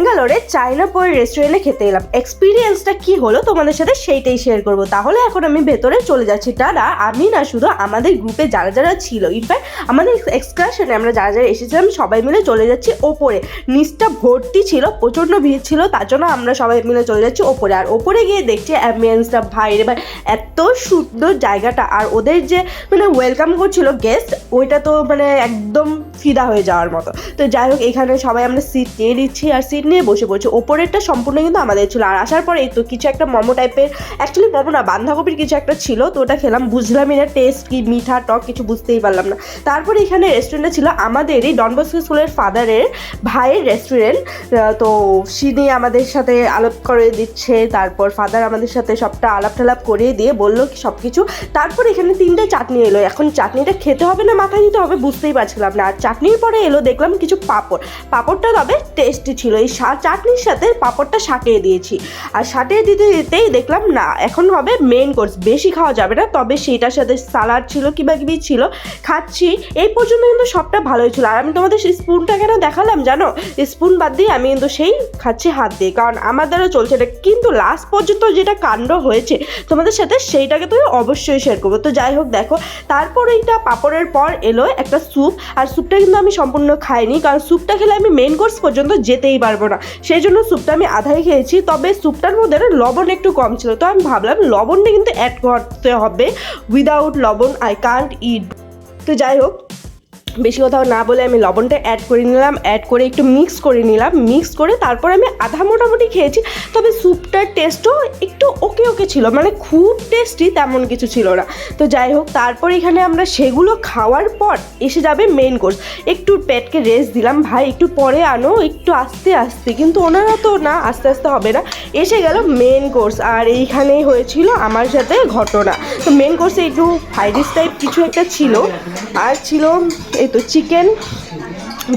ব্যাঙ্গালোরে চাইনা পয় রেস্টুরেন্টে খেতে এলাম। এক্সপিরিয়েন্সটা কি হলো তোমাদের সাথে সেইটাই শেয়ার করব। তাহলে এখন আমি ভেতরে চলে যাচ্ছি। তারা আমি না শুধু আমাদের গ্রুপে যারা যারা ছিল ইনফ্যাক্ট আমাদের এক্সকারশনে আমরা যারা যারা এসেছিলাম, সবাই মিলে চলে যাচ্ছি ওপরে। নিচটা ভর্তি ছিল, প্রচণ্ড ভিড় ছিল, তার জন্য আমরা সবাই মিলে চলে যাচ্ছি ওপরে। আর ওপরে গিয়ে দেখছি অ্যাম্বিয়েন্সটা ভাই রে ভাই, এত সুন্দর জায়গাটা। আর ওদের যে মানে ওয়েলকাম করছিল গেস্ট ওইটা তো মানে একদম ফিদা হয়ে যাওয়ার মতো। তো যাই হোক, এখানে সবাই আমরা সিট নিয়ে নিচ্ছি। আর সিট নিয়ে বসে পড়ছি। ওপরেরটা সম্পূর্ণ কিন্তু আমাদের ছিল। আর আসার পরে তো কিছু একটা মোমো টাইপের অ্যাকচুয়ালি মোমো না, বাঁধাকপির কিছু একটা ছিল, তো ওটা খেলাম। বুঝলামই না টেস্ট কি, মিঠা, টক, কিছু বুঝতেই পারলাম না। তারপরে এখানে রেস্টুরেন্টে ছিল আমাদেরই ডনবস্কো স্কুলের ফাদারের ভাইয়ের রেস্টুরেন্ট তো সিনি আমাদের সাথে আলাপ করে দিচ্ছে। তারপর ফাদার আমাদের সাথে সবটা আলাপ টালাপ করিয়ে দিয়ে বলল সব কিছু তারপর এখানে তিনটে চাটনি এলো। এখন চাটনিটা খেতে হবে না, মাথায় দিতে হবে, বুঝতেই পারছিলাম না। আর চাটনির পরে এলো, দেখলাম কিছু পাঁপড়। পাঁপড়টা তবে টেস্টি ছিল। এই চাটনির সাথে পাঁপড়টা সাটিয়ে দিয়েছি। আর সাঁটিয়ে দিতে দিতেই দেখলাম, না, এখন হবে মেন কোর্স বেশি খাওয়া যাবে না, তবে সেইটার সাথে সালাড ছিল কিবা কিবি ছিল, খাচ্ছি। এই পর্যন্ত কিন্তু সবটা ভালোই ছিল। আর আমি তোমাদের সেই স্পুনটা কেন দেখালাম জানো? স্পুন বাদ দিয়ে আমি কিন্তু সেই খাচ্ছি হাত দিয়ে। কারণ আমার দ্বারা চলছে এটা। কিন্তু লাস্ট পর্যন্ত যেটা কাণ্ড হয়েছে তোমাদের সাথে, সেইটাকে তুমি অবশ্যই শেয়ার করব। তো যাই হোক, দেখো, তারপর এইটা পাপড়ের পর এলো একটা স্যুপ আর স্যুপটা কিন্তু আমি সম্পূর্ণ খাইনি। কারণ স্যুপটা খেলে আমি মেন কোর্স পর্যন্ত যেতেই পারব না সেই জন্য স্যুপটা আমি আধাই খেয়েছি, তবে স্যুপটার মধ্যে লবণ একটু কম ছিল। তো আমি ভাবলাম লবণটা কিন্তু অ্যাড করতে হবে। উইদাউট লবণ আই কান্ট ইট তো যাই হোক বেশি কোথাও না বলে আমি লবণটা অ্যাড করে নিলাম অ্যাড করে একটু মিক্স করে নিলাম মিক্স করে তারপর আমি আধা মোটামুটি খেয়েছি, তবে স্যুপটার টেস্টও একটু ওকে ওকে ছিল মানে খুব টেস্টি তেমন কিছু ছিল না। তো যাই হোক, তারপর এখানে আমরা সেগুলো খাওয়ার পর এসে যাবে মেন কোর্স একটু পেটকে রেস্ট দিলাম, ভাই, একটু পরে আনো, একটু আস্তে আস্তে, কিন্তু ওনারা তো না, আস্তে আস্তে হবে না। এসে গেল মেন কোর্স আর এইখানেই হয়েছিল আমার সাথে ঘটনা। তো মেন কোর্সে একটু ফ্রাইড রাইস টাইপ কিছু একটা ছিল, আর ছিল এই তো চিকেন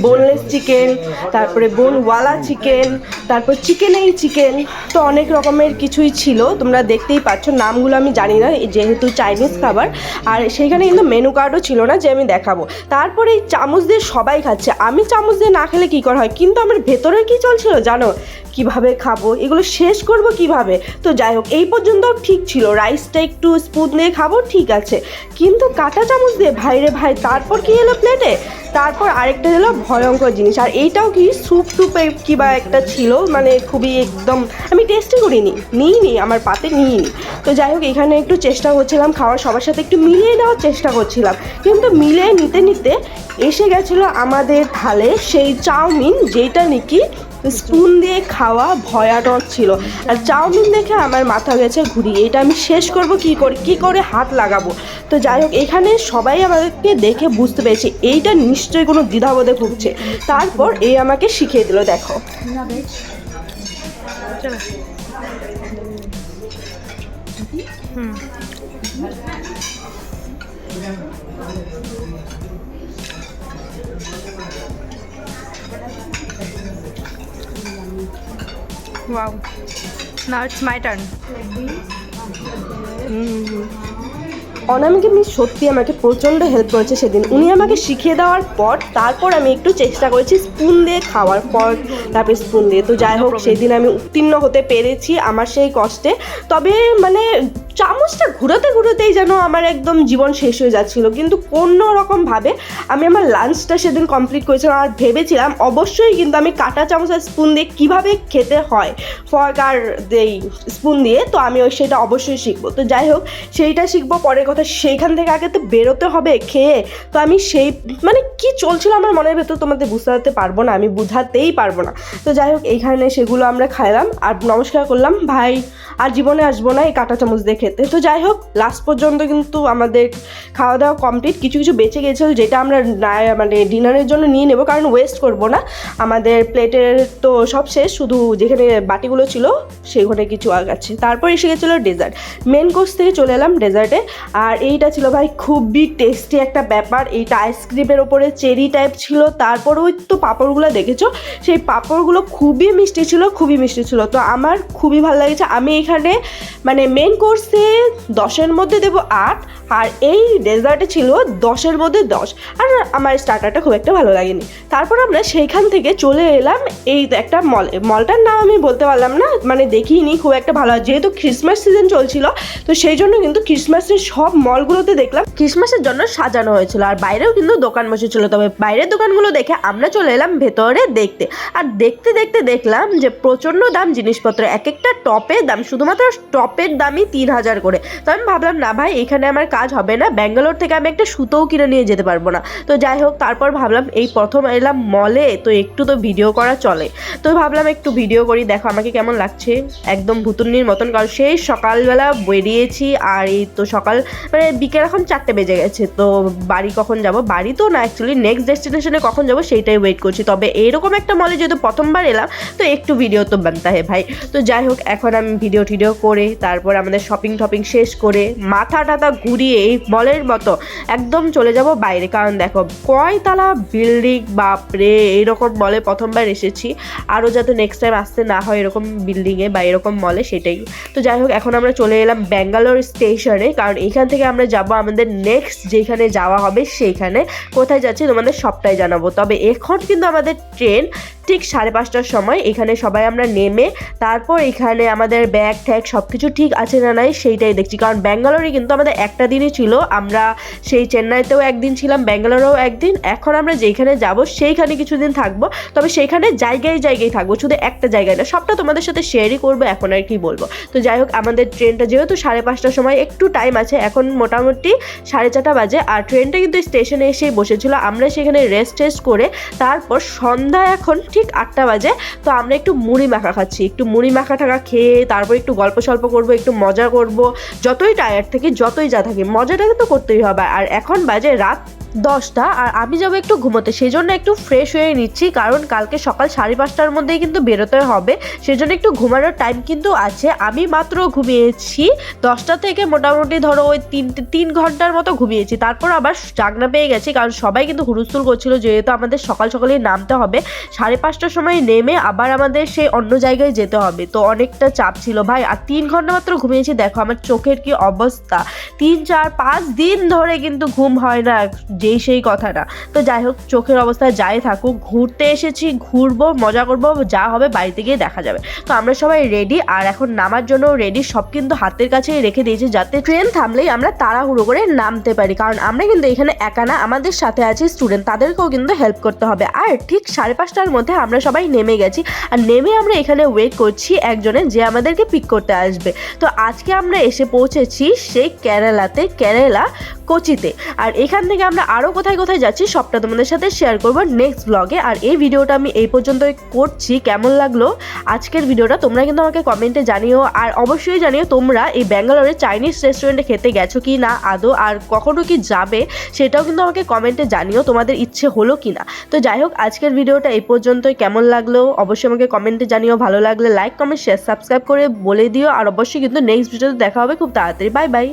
বোনলেস চিকেন তারপরে বোনওয়ালা চিকেন তারপর চিকেনেই চিকেন তো অনেক রকমের কিছুই ছিল, তোমরা দেখতেই পাচ্ছ, নামগুলো আমি জানি না যেহেতু চাইনিজ খাবার, আর সেইখানে কিন্তু মেনু কার্ডও ছিল না যে আমি দেখাবো। তারপরে এই চামচ দিয়ে সবাই খাচ্ছে, আমি চামচ দিয়ে না খেলে কী করা হয়? কিন্তু আমার ভেতরে কি চলছিল জানো? কীভাবে খাব? এগুলো শেষ করব কীভাবে? তো যাই হোক, এই পর্যন্ত ঠিক ছিল রাইসটা একটু স্পুন দিয়ে খাব, ঠিক আছে। কিন্তু কাঁটা চামচ দিয়ে, ভাইরে ভাই, তারপর কি এলো প্লেটে তারপর আরেকটা হলো ভয়ঙ্কর জিনিস। আর এইটাও কি স্যুপ টুপে কিবা একটা ছিল মানে খুবই একদম, আমি টেস্টই করিনি, নিইনি, আমার পাতে নিইনি। তো যাই হোক, এখানে একটু চেষ্টা করছিলাম খাওয়ার, সবার সাথে একটু মিলিয়ে নেওয়ার চেষ্টা করছিলাম। কিন্তু মিলিয়ে নিতে নিতে এসে গেছিল আমাদের থালে সেই চাউমিন, যেটা নাকি স্পুন দিয়ে খাওয়া ভয়ানক ছিল। আর চাউমিন দেখে আমার মাথা গেছে ঘুরিয়ে। এটা আমি শেষ করব কি করে কি করে হাত লাগাবো? তো যাই হোক, এখানে সবাই আমাকে দেখে বুঝতে পেরেছে, এইটা নিশ্চয়ই কোনো দ্বিধাবোধে ভুগছে। তারপর এই আমাকে শিখিয়ে দিল, দেখো। Wow. Now it's my turn. অনামিকে মিস সত্যি আমাকে প্রচণ্ড হেল্প করেছে সেদিন। উনি আমাকে শিখিয়ে দেওয়ার পর তারপর আমি একটু চেষ্টা করেছি স্পুন দিয়ে খাওয়ার পর তারপরে স্পুন দিয়ে। তো যাই হোক সেদিন আমি উত্তীর্ণ হতে পেরেছি আমার সেই কষ্টে। তবে মানে চামচটা ঘুরোতে ঘুরোতেই যেন আমার একদম জীবন শেষ হয়ে যাচ্ছিল। কিন্তু কোনো রকমভাবে আমি আমার লাঞ্চটা সেদিন কমপ্লিট করেছিলাম আর ভেবেছিলাম অবশ্যই কিন্তু আমি কাটা চামচ আর স্পুন দিয়ে কীভাবে খেতে হয়। ফর্ক আর এই স্পুন দিয়ে, তো আমি ওই সেটা অবশ্যই শিখব। তো যাই হোক, সেইটা শিখব, পরের কথা সেইখান থেকে আগে তো বেরোতে হবে খেয়ে। তো আমি সেই মানে কি চলছিল আমার মনের ভেতর তোমাদের বুঝতে পারব না, আমি বুঝাতেই পারব না। তো যাই হোক, এইখানে সেগুলো আমরা খাইলাম আর নমস্কার করলাম। ভাই, আর জীবনে আসব না এই কাটা চামচ দিয়ে খেতে তো যাই হোক লাস্ট পর্যন্ত কিন্তু আমাদের খাওয়া দাওয়া কমপ্লিট কিছু কিছু বেঁচে গেছিল যেটা আমরা মানে ডিনারের জন্য নিয়ে নেব, কারণ ওয়েস্ট করব না। আমাদের প্লেটের তো সব শেষ, শুধু যেখানে বাটিগুলো ছিল, সেখানে কিছু আছে। তারপর এসে গেছিল ডেজার্ট মেন কোর্স থেকে চলে এলাম ডেজার্টে আর এইটা ছিল ভাই খুবই টেস্টি একটা ব্যাপার। এইটা আইসক্রিমের ওপরে চেরি টাইপ ছিল। তারপর ওই তো পাঁপড়গুলো দেখেছ? সেই পাঁপড়গুলো খুবই মিষ্টি ছিল, খুবই মিষ্টি ছিল। তো আমার খুবই ভালো লেগেছে। আমি এখানে মানে মেন কোর্স রাইসে দশের মধ্যে দেবো আট, আর এই ডেজার্টে ছিল দশের মধ্যে দশ। আর আমার স্টার্টারটা খুব একটা ভালো লাগেনি। তারপর আমরা সেইখান থেকে চলে এলাম এই একটা মলে মলটার নাম আমি বলতে পারলাম না মানে দেখিনি, খুব একটা ভালো। যেহেতু ক্রিসমাস সিজন চলছিল, তো সেই জন্য কিন্তু ক্রিসমাসের সব মলগুলোতে দেখলাম ক্রিসমাসের জন্য সাজানো হয়েছিল। আর বাইরেও কিন্তু দোকান বসেছিল। তবে বাইরের দোকানগুলো দেখে আমরা চলে এলাম ভেতরে দেখতে। আর দেখতে দেখতে দেখলাম যে প্রচণ্ড দাম জিনিসপত্র। এক একটা টপের দাম, শুধুমাত্র টপের দামই তিন হাজার করে। তো আমি ভাবলাম, না ভাই, এখানে আমার কাজ হবে না। ব্যাঙ্গালোর থেকে আমি একটা সুতোও কিনে নিয়ে যেতে পারব না। তো যাই হোক, তারপর ভাবলাম, এই প্রথম এলাম মলে তো একটু তো ভিডিও করা চলে। তো ভাবলাম, একটু ভিডিও করি, দেখো আমাকে কেমন লাগছে। একদম ভুতুন্নির মতন কারণ সেই সকালবেলা বেরিয়েছি, আর এই তো সকাল মানে বিকেল এখন চারটে বেজে গেছে। তো বাড়ি কখন যাব? বাড়ি তো না অ্যাকচুয়ালি নেক্সট ডেস্টিনেশনে কখন যাব সেইটাই ওয়েট করছি। তবে এরকম একটা মলে যেহেতু প্রথমবার এলাম, তো একটু ভিডিও তো বানতে হয় ভাই। তো যাই হোক, এখন আমি ভিডিও টিডিও করে, তারপর আমাদের শপিং টপিং শেষ করে মাথা টাথা ঘুরিয়ে এই মলের মতো একদম চলে যাব বাইরে। কারণ দেখো, কয়তলা বিল্ডিং বাপরে, এইরকম মলে প্রথমবার এসেছি। আরও যাতে নেক্সট টাইম আসতে না হয় এরকম বিল্ডিংয়ে বা এরকম মলে সেটাই। তো যাই হোক, এখন আমরা চলে এলাম ব্যাঙ্গালোর স্টেশনে কারণ এখান থেকে আমরা যাব আমাদের নেক্সট যেখানে যাওয়া হবে সেইখানে। কোথায় যাচ্ছি তোমাদের সবটাই জানাব। তবে এখন কিন্তু আমাদের ট্রেন ঠিক সাড়ে পাঁচটার সময়। এখানে সবাই আমরা নেমে তারপর এখানে আমাদের ব্যাগ ট্যাগ সব কিছু ঠিক আছে না নাই সেইটাই দেখছি। কারণ ব্যাঙ্গালোরে কিন্তু আমাদের একটা দিনই ছিল। আমরা সেই চেন্নাইতেও একদিন ছিলাম, ব্যাঙ্গালোরেও একদিন। এখন আমরা যেখানে যাব, সেইখানে কিছুদিন থাকব। তবে সেইখানে জায়গায় জায়গায় থাকব, শুধু একটা জায়গায় না। সবটা তোমাদের সাথে শেয়ারই করব, এখন আর কি বলব। তো যাই হোক, আমাদের ট্রেনটা যেহেতু সাড়ে পাঁচটার সময়, একটু টাইম আছে। এখন মোটামুটি সাড়ে চারটা বাজে। আর ট্রেনটা কিন্তু স্টেশনে এসেই বসেছিল। আমরা সেখানে রেস্ট টেস্ট করে তারপর সন্ধ্যা এখন ঠিক আটটা বাজে। তো আমরা একটু মুড়ি মাখা খাচ্ছি। একটু মুড়ি মাখা টাকা খেয়ে তারপর একটু গল্প সল্প করব, একটু মজা করব। যতই টায়ার থেকে যতই যা থাকে মজাটাকে তো করতেই হবে। আর এখন বাজে রাত দশটা আর আমি যাব একটু ঘুমোতে। সেই জন্য একটু ফ্রেশ হয়ে নিচ্ছি, কারণ কালকে সকাল সাড়ে পাঁচটার মধ্যেই কিন্তু বেরোতে হবে। সেই জন্য একটু ঘুমানোর টাইম কিন্তু আছে। আমি মাত্র ঘুমিয়েছি দশটা থেকে মোটামুটি ধরো ওই তিন তিন ঘণ্টার মতো ঘুমিয়েছি। তারপর আবার জাগনা পেয়ে গেছি, কারণ সবাই কিন্তু হুলস্থুল করছিল যেহেতু আমাদের সকাল সকালেই নামতে হবে। সাড়ে পাঁচটার সময় নেমে আবার আমাদের সেই অন্য জায়গায় যেতে হবে। তো অনেকটা চাপ ছিল ভাই। আর তিন ঘণ্টা মাত্র ঘুমিয়েছি, দেখো আমার চোখের কি অবস্থা। তিন, চার, পাঁচ দিন ধরে কিন্তু ঘুম হয় না। যেই সেই কথাটা। তো যাই হোক চোখের অবস্থা যাই থাকুক, ঘুরতে এসেছি, ঘুরবো, মজা করব, যা হবে বাড়িতে গিয়ে দেখা যাবে। তো আমরা সবাই রেডি আর এখন নামার জন্য রেডি সব কিন্তু হাতের কাছেই রেখে দিয়েছি, যাতে ট্রেন থামলেই আমরা তাড়াহুড়ো করে নামতে পারি। কারণ আমরা কিন্তু এখানে একা না, আমাদের সাথে আছে স্টুডেন্ট তাদেরকেও কিন্তু হেল্প করতে হবে। আর ঠিক সাড়ে পাঁচটার মধ্যে আমরা সবাই নেমে গেছি, আর নেমে আমরা এখানে ওয়েট করছি একজনের যে আমাদেরকে পিক করতে আসবে। তো আজকে আমরা এসে পৌঁছেছি সেই কেরালাতে, কেরালা, কোচিতে। আর এখান থেকে আমরা আরও কোথায় কোথায় যাচ্ছি সবটা তোমাদের সাথে শেয়ার করব নেক্সট ব্লগে আর এই ভিডিওটা আমি এই পর্যন্তই করছি, কেমন লাগল? আজকের ভিডিওটা তোমরা কিন্তু আমাকে কমেন্টে জানিও। আর অবশ্যই জানিও তোমরা এই ব্যাঙ্গালোরের চাইনিজ রেস্টুরেন্টে খেতে গেছো কি না, আদৌ, আর কখনো কি যাবে, সেটাও কিন্তু আমাকে কমেন্টে জানিও তোমাদের ইচ্ছে হলো কি না। তো যাই হোক, আজকের ভিডিওটা এই পর্যন্তই। কেমন লাগল? অবশ্যই আমাকে কমেন্টে জানিও। ভালো লাগলে লাইক কমেন্ট শেয়ার সাবস্ক্রাইব করে বলে দিও। আর অবশ্যই কিন্তু নেক্সট ভিডিওতে দেখা হবে খুব তাড়াতাড়ি। Bye bye